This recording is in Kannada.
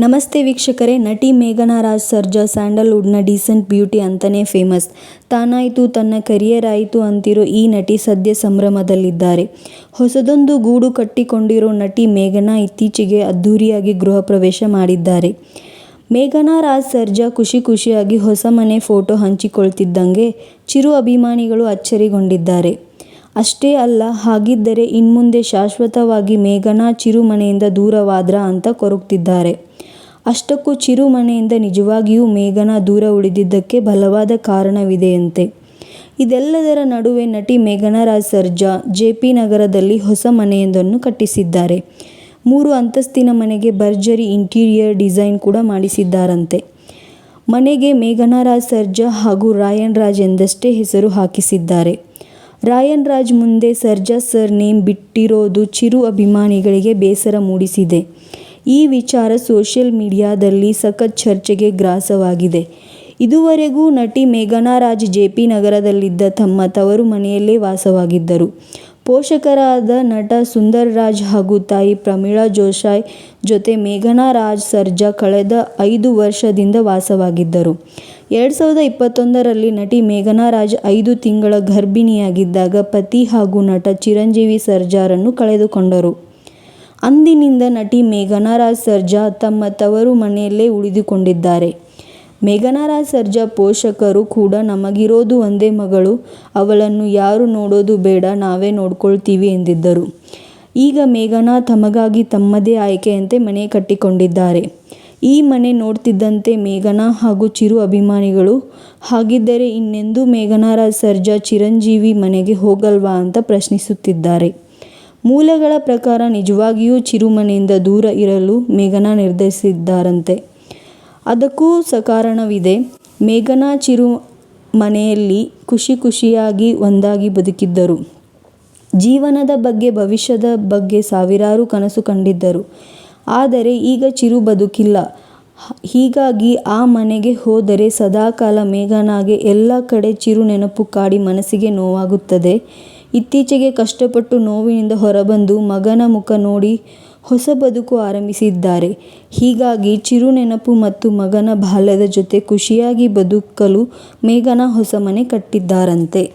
ನಮಸ್ತೆ ವೀಕ್ಷಕರೇ, ನಟಿ ಮೇಘನಾ ರಾಜ್ ಸರ್ಜಾ, ಸ್ಯಾಂಡಲ್ವುಡ್ನ ಡೀಸೆಂಟ್ ಬ್ಯೂಟಿ ಅಂತಲೇ ಫೇಮಸ್. ತಾನಾಯಿತು, ತನ್ನ ಕರಿಯರ್ ಆಯಿತು ಅಂತಿರೋ ಈ ನಟಿ ಸದ್ಯ ಸಂಭ್ರಮದಲ್ಲಿದ್ದಾರೆ. ಹೊಸದೊಂದು ಗೂಡು ಕಟ್ಟಿಕೊಂಡಿರೋ ನಟಿ ಮೇಘನಾ ಇತ್ತೀಚೆಗೆ ಅದ್ಧೂರಿಯಾಗಿ ಗೃಹ ಪ್ರವೇಶ ಮಾಡಿದ್ದಾರೆ. ಮೇಘನಾ ರಾಜ್ ಸರ್ಜಾ ಖುಷಿ ಖುಷಿಯಾಗಿ ಹೊಸ ಮನೆ ಫೋಟೋ ಹಂಚಿಕೊಳ್ತಿದ್ದಂಗೆ ಚಿರು ಅಭಿಮಾನಿಗಳು ಅಚ್ಚರಿಗೊಂಡಿದ್ದಾರೆ. ಅಷ್ಟೇ ಅಲ್ಲ, ಹಾಗಿದ್ದರೆ ಇನ್ಮುಂದೆ ಶಾಶ್ವತವಾಗಿ ಮೇಘನಾ ಚಿರು ಮನೆಯಿಂದ ದೂರವಾದ್ರಾ ಅಂತ ಕೊರಗ್ತಿದ್ದಾರೆ. ಅಷ್ಟಕ್ಕೂ ಚಿರು ಮನೆಯಿಂದ ನಿಜವಾಗಿಯೂ ಮೇಘನಾ ದೂರ ಉಳಿದಿದ್ದಕ್ಕೆ ಬಲವಾದ ಕಾರಣವಿದೆಯಂತೆ. ಇದೆಲ್ಲದರ ನಡುವೆ ನಟಿ ಮೇಘನರಾಜ್ ಸರ್ಜಾ ಜೆ ಪಿ ನಗರದಲ್ಲಿ ಹೊಸ ಮನೆಯೊಂದನ್ನು ಕಟ್ಟಿಸಿದ್ದಾರೆ. ಮೂರು ಅಂತಸ್ತಿನ ಮನೆಗೆ ಭರ್ಜರಿ ಇಂಟೀರಿಯರ್ ಡಿಸೈನ್ ಕೂಡ ಮಾಡಿಸಿದ್ದಾರಂತೆ. ಮನೆಗೆ ಮೇಘನರಾಜ್ ಸರ್ಜಾ ಹಾಗೂ ರಾಯನ್ ರಾಜ್ ಎಂದಷ್ಟೇ ಹೆಸರು ಹಾಕಿಸಿದ್ದಾರೆ. ರಾಯನ್ ರಾಜ್ ಮುಂದೆ ಸರ್ಜಾ ಸರ್ ನೇಮ್ ಬಿಟ್ಟಿರೋದು ಚಿರು ಅಭಿಮಾನಿಗಳಿಗೆ ಬೇಸರ ಮೂಡಿಸಿದೆ. ಈ ವಿಚಾರ ಸೋಷಿಯಲ್ ಮೀಡಿಯಾದಲ್ಲಿ ಸಖತ್ ಚರ್ಚೆಗೆ ಗ್ರಾಸವಾಗಿದೆ. ಇದುವರೆಗೂ ನಟಿ ಮೇಘನಾ ರಾಜ್ ಜೆ ಪಿ ನಗರದಲ್ಲಿದ್ದ ತಮ್ಮ ತವರು ಮನೆಯಲ್ಲೇ ವಾಸವಾಗಿದ್ದರು. ಪೋಷಕರಾದ ನಟ ಸುಂದರ್ ರಾಜ್ ಹಾಗೂ ತಾಯಿ ಪ್ರಮೀಳಾ ಜೋಶಾಯ್ ಜೊತೆ ಮೇಘನಾ ರಾಜ್ ಸರ್ಜಾ ಕಳೆದ ಐದು ವರ್ಷದಿಂದ ವಾಸವಾಗಿದ್ದರು. ಎರಡು ಸಾವಿರದ ಇಪ್ಪತ್ತೊಂದರಲ್ಲಿ ನಟಿ ಮೇಘನಾ ರಾಜ್ ಐದು ತಿಂಗಳ ಗರ್ಭಿಣಿಯಾಗಿದ್ದಾಗ ಪತಿ ಹಾಗೂ ನಟ ಚಿರಂಜೀವಿ ಸರ್ಜಾರನ್ನು ಕಳೆದುಕೊಂಡರು. ಅಂದಿನಿಂದ ನಟಿ ಮೇಘನಾ ರಾಜ್ ಸರ್ಜಾ ತಮ್ಮ ತವರು ಮನೆಯಲ್ಲೇ ಉಳಿದುಕೊಂಡಿದ್ದಾರೆ. ಮೇಘನಾ ರಾಜ್ ಸರ್ಜಾ ಪೋಷಕರು ಕೂಡ ನಮಗಿರೋದು ಒಂದೇ ಮಗಳು, ಅವಳನ್ನು ಯಾರು ನೋಡೋದು ಬೇಡ, ನಾವೇ ನೋಡ್ಕೊಳ್ತೀವಿ ಎಂದಿದ್ದರು. ಈಗ ಮೇಘನಾ ತಮಗಾಗಿ ತಮ್ಮದೇ ಆಯ್ಕೆಯಂತೆ ಮನೆ ಕಟ್ಟಿಕೊಂಡಿದ್ದಾರೆ. ಈ ಮನೆ ನೋಡ್ತಿದ್ದಂತೆ ಮೇಘನಾ ಹಾಗೂ ಚಿರು ಅಭಿಮಾನಿಗಳು, ಹಾಗಿದ್ದರೆ ಇನ್ನೆಂದೂ ಮೇಘನಾ ರಾಜ್ ಸರ್ಜಾ ಚಿರಂಜೀವಿ ಮನೆಗೆ ಹೋಗಲ್ವಾ? ಅಂತ ಪ್ರಶ್ನಿಸುತ್ತಿದ್ದಾರೆ. ಮೂಲಗಳ ಪ್ರಕಾರ ನಿಜವಾಗಿಯೂ ಚಿರುಮನೆಯಿಂದ ದೂರ ಇರಲು ಮೇಘನಾ ನಿರ್ಧರಿಸಿದ್ದಾರಂತೆ. ಅದಕ್ಕೂ ಸಕಾರಣವಿದೆ. ಮೇಘನಾ ಚಿರು ಮನೆಯಲ್ಲಿ ಖುಷಿ ಖುಷಿಯಾಗಿ ಒಂದಾಗಿ ಬದುಕಿದ್ದರು. ಜೀವನದ ಬಗ್ಗೆ ಭವಿಷ್ಯದ ಬಗ್ಗೆ ಸಾವಿರಾರು ಕನಸು ಕಂಡಿದ್ದರು. ಆದರೆ ಈಗ ಚಿರು ಬದುಕಿಲ್ಲ. ಹೀಗಾಗಿ ಆ ಮನೆಗೆ ಹೋದರೆ ಸದಾಕಾಲ ಮೇಘನಾಗೆ ಎಲ್ಲ ಕಡೆ ಚಿರು ನೆನಪು ಕಾಡಿ ಮನಸ್ಸಿಗೆ ನೋವಾಗುತ್ತದೆ. ಇತ್ತೀಚೆಗೆ ಕಷ್ಟಪಟ್ಟು ನೋವಿನಿಂದ ಹೊರಬಂದು ಮಗನ ಮುಖ ನೋಡಿ ಹೊಸ ಬದುಕು ಆರಂಭಿಸಿದ್ದಾರೆ. ಹೀಗಾಗಿ ಚಿರು ನೆನಪು ಮತ್ತು ಮಗನ ಬಾಲ್ಯದ ಜೊತೆ ಖುಷಿಯಾಗಿ ಬದುಕಲು ಮೇಘನಾ ಹೊಸ ಮನೆ ಕಟ್ಟಿದ್ದಾರಂತೆ.